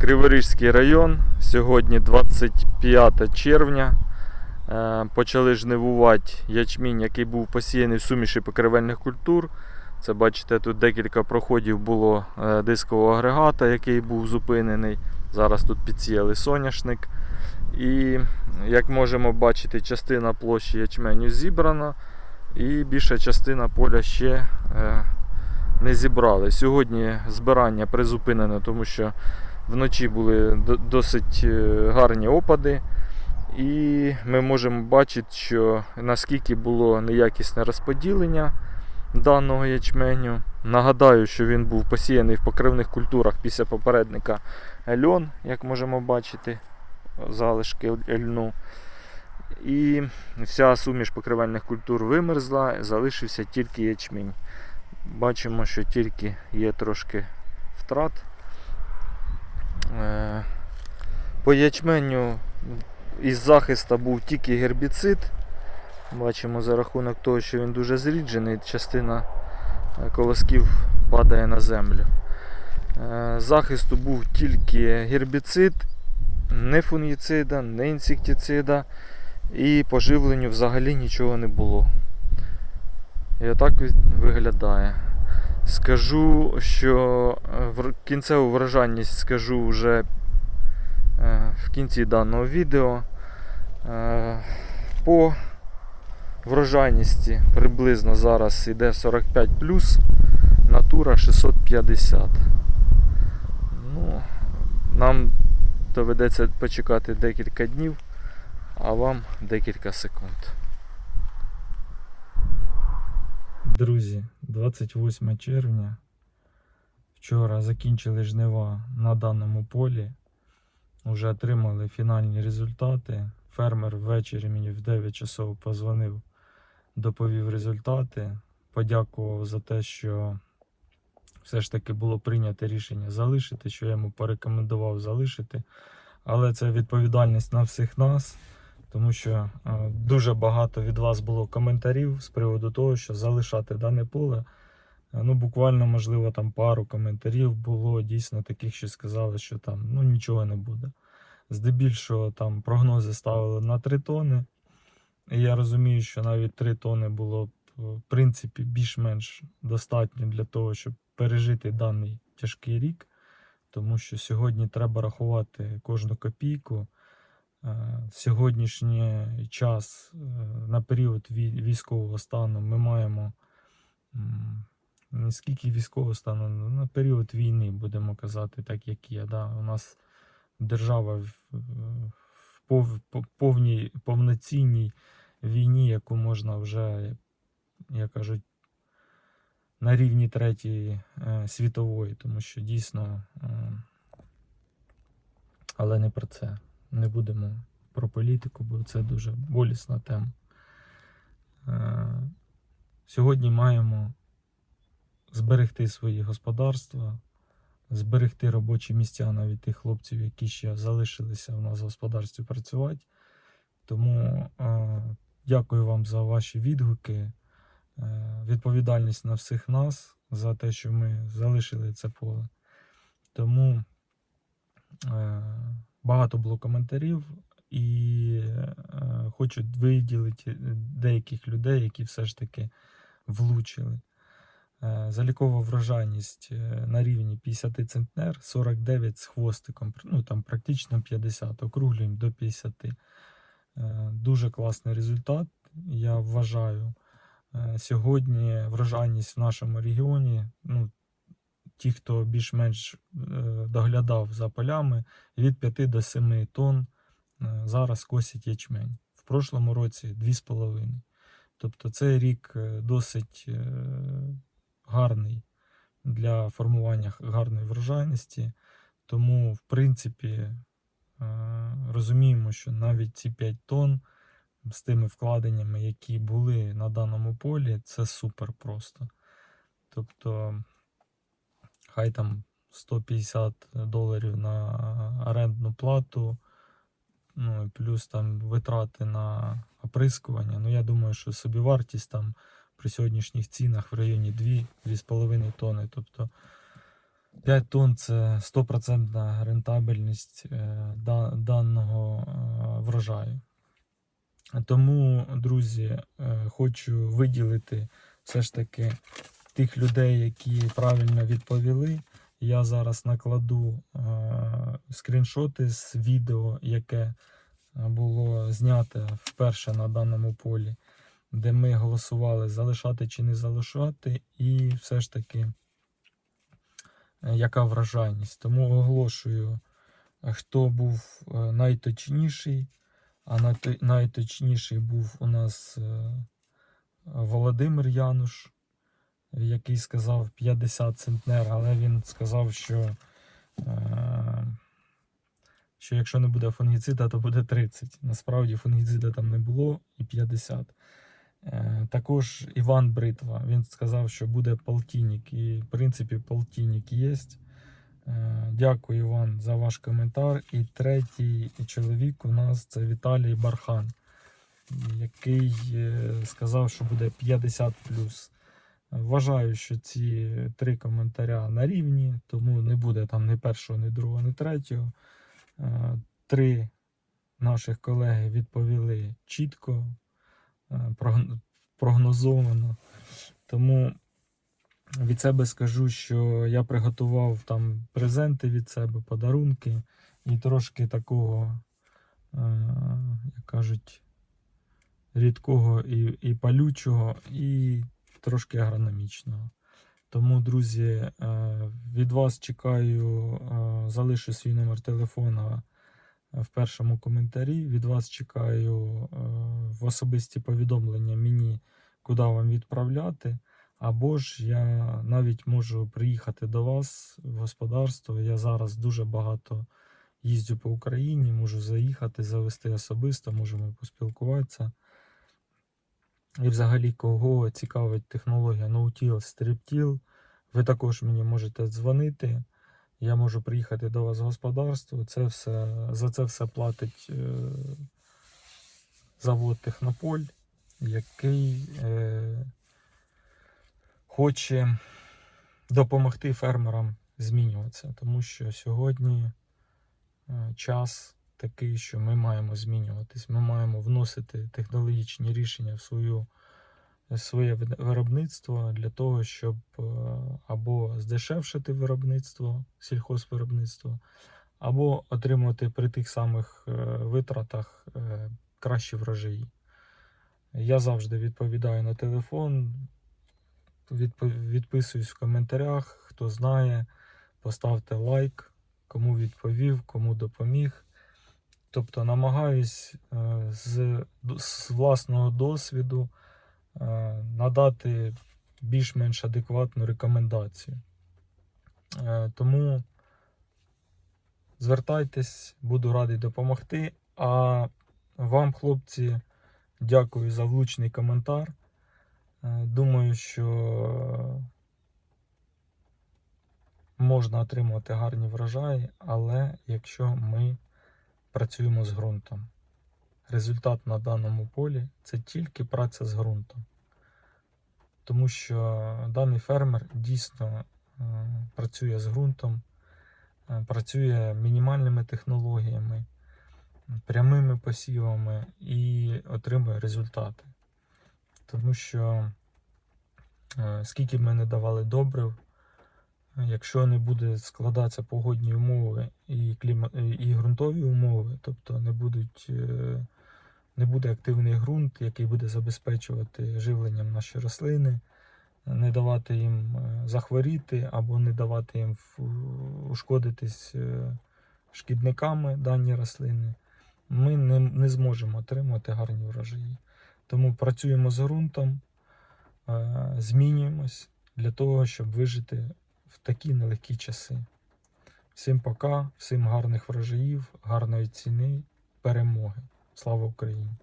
Криворізький район. Сьогодні 25 червня. Е, Почали жнивувати ячмінь, який був посіяний в суміші покривельних культур. Це бачите, тут декілька проходів було е, дискового агрегата, який був зупинений. Зараз тут підсіяли соняшник. І як можемо бачити, частина площі ячменю зібрана, і більша частина поля ще е, не зібрали. Сьогодні збирання призупинено, тому що вночі були досить е, гарні опади. І ми можемо бачити, що наскільки було неякісне розподілення даного ячменю. Нагадаю, що він був посіяний в покривних культурах після попередника льон, як можемо бачити, залишки льну. І вся суміш покривальних культур вимерзла, залишився тільки ячмінь. Бачимо, що тільки є трошки втрат. Е, По ячменю із захисту був тільки гербіцид. Бачимо за рахунок того, що він дуже зріджений, частина е, колосків падає на землю. Е, Захисту був тільки гербіцид, не фунгіцида, не інсектицида і по живленню взагалі нічого не було. І отак виглядає. Скажу, що е, кінцеву вражальність скажу вже е, в кінці даного відео. Е, По врожайності приблизно зараз йде 45 натура 650. Ну, нам доведеться почекати декілька днів, а вам декілька секунд. Друзі, 28 червня. Вчора закінчили жнива на даному полі. Уже отримали фінальні результати. Фермер ввечері мені в 9 часов позвонив, доповів результати. Подякував за те, що все ж таки було прийнято рішення залишити, що я йому порекомендував залишити. Але це відповідальність на всіх нас, тому що е, дуже багато від вас було коментарів з приводу того, що залишати дане поле. Е, Ну, буквально, можливо, там пару коментарів було дійсно таких, що сказали, що там ну, нічого не буде. Здебільшого там прогнози ставили на 3 тони. І я розумію, що навіть 3 тони було б, в принципі, більш-менш достатньо для того, щоб пережити даний тяжкий рік. Тому що сьогодні треба рахувати кожну копійку. Е, В сьогоднішній час, е, на період військового стану, ми маємо не скільки військового стану, ну, на період війни, будемо казати, так як є. Да? У нас держава в, в пов, по- повній, повноцінній війні, яку можна вже, як кажуть, на рівні третьої е, світової, тому що дійсно, але не про це. Не будемо про політику, бо це дуже болісна тема. Е, сьогодні маємо зберегти свої господарства, зберегти робочі місця навіть тих хлопців, які ще залишилися в нас в господарстві працювати. Тому е, дякую вам за ваші відгуки. Е, відповідальність на всіх нас за те, що ми залишили це поле. Тому багато було коментарів, і е, хочу виділити деяких людей, які все ж таки влучили. Е, Залікова врожайність е, на рівні 50 центнер, 49 з хвостиком, ну там практично 50, округлюємо до 50. Е, Дуже класний результат, я вважаю. Е, Сьогодні врожайність в нашому регіоні, ну, ті, хто більш-менш е, доглядав за полями, від 5 до 7 тонн е, зараз косять ячмень. В прошлому році 2,5. Тобто цей рік е, досить гарний для формування гарної врожайності. Тому, в принципі, розуміємо, що навіть ці 5 тонн з тими вкладеннями, які були на даному полі, це супер просто. Тобто, хай там 150 доларів на орендну плату, ну плюс там витрати на оприскування. Ну, я думаю, що собівартість там при сьогоднішніх цінах в районі 2-2,5 тонни. Тобто 5 тонн це 100% рентабельність е, даного е, врожаю. Тому, друзі, е, хочу виділити все ж таки тих людей, які правильно відповіли. Я зараз накладу е, скріншоти з відео, яке е, було знято вперше на даному полі, де ми голосували залишати чи не залишати, і все ж таки, е, яка вражайність. Тому оголошую, хто був найточніший. А найточніший був у нас Володимир Януш, який сказав 50 центнер, але він сказав, що, е, що якщо не буде фунгіцида, то буде 30. Насправді фунгіцида там не було і 50. Е, Також Іван Бритва, він сказав, що буде полтинник. І, в принципі, полтинник є. Е, Дякую, Іван, за ваш коментар. І третій чоловік у нас це Віталій Бархан, який сказав, що буде 50 Вважаю, що ці три коментаря на рівні, тому не буде там ні першого, ні другого, ні третього. Е, Три наших колеги відповіли чітко, е, прогнозовано. Тому від себе скажу, що я приготував там презенти від себе, подарунки і трошки такого, е, як кажуть, рідкого і, і палючого, і трошки агрономічного. Тому, друзі, е, від вас чекаю, е, залишу свій номер телефона в першому коментарі. Від вас чекаю е, в особисті повідомлення мені, куди вам відправляти. Або ж я навіть можу приїхати до вас в господарство. Я зараз дуже багато їздю по Україні, можу заїхати, завести особисто, можемо поспілкуватися. І взагалі, кого цікавить технологія NoTill, StripTill, ви також мені можете дзвонити. Я можу приїхати до вас в господарство. Це все, за це все платить е, завод Технополь, який е, хоче допомогти фермерам змінюватися. Тому що сьогодні е, час такий, що ми маємо змінюватись. Ми маємо вносити технологічні рішення в свою, своє виробництво для того, щоб е, або здешевшити виробництво, сільхозвиробництво, або отримати при тих самих е, витратах е, кращі врожаї. Я завжди відповідаю на телефон, відписуюсь в коментарях. Хто знає, поставте лайк, кому відповів, кому допоміг. Тобто намагаюсь е, з, з власного досвіду е, надати більш-менш адекватну рекомендацію. Е, Тому звертайтесь, буду радий допомогти. А вам, хлопці, дякую за влучний коментар. Думаю, що можна отримати гарні врожаї, але якщо ми працюємо з ґрунтом. Результат на даному полі це тільки праця з ґрунтом. Тому що даний фермер дійсно е, працює з ґрунтом, е, працює мінімальними технологіями, прямими посівами і отримує результати. Тому що е, скільки б ми не давали добрив, Якщо не буде складатися погодні умови і кліма... і ґрунтові умови, тобто не будуть, е, не буде активний ґрунт, який буде забезпечувати живленням наші рослини, не давати їм е, захворіти або не давати їм ушкодитись е, шкідниками дані рослини, ми не, не зможемо отримати гарні врожаї. Тому працюємо з ґрунтом, змінюємось для того, щоб вижити такі нелегкі часи. Всім пока, всім гарних врожаїв, гарної ціни, перемоги. Слава Україні!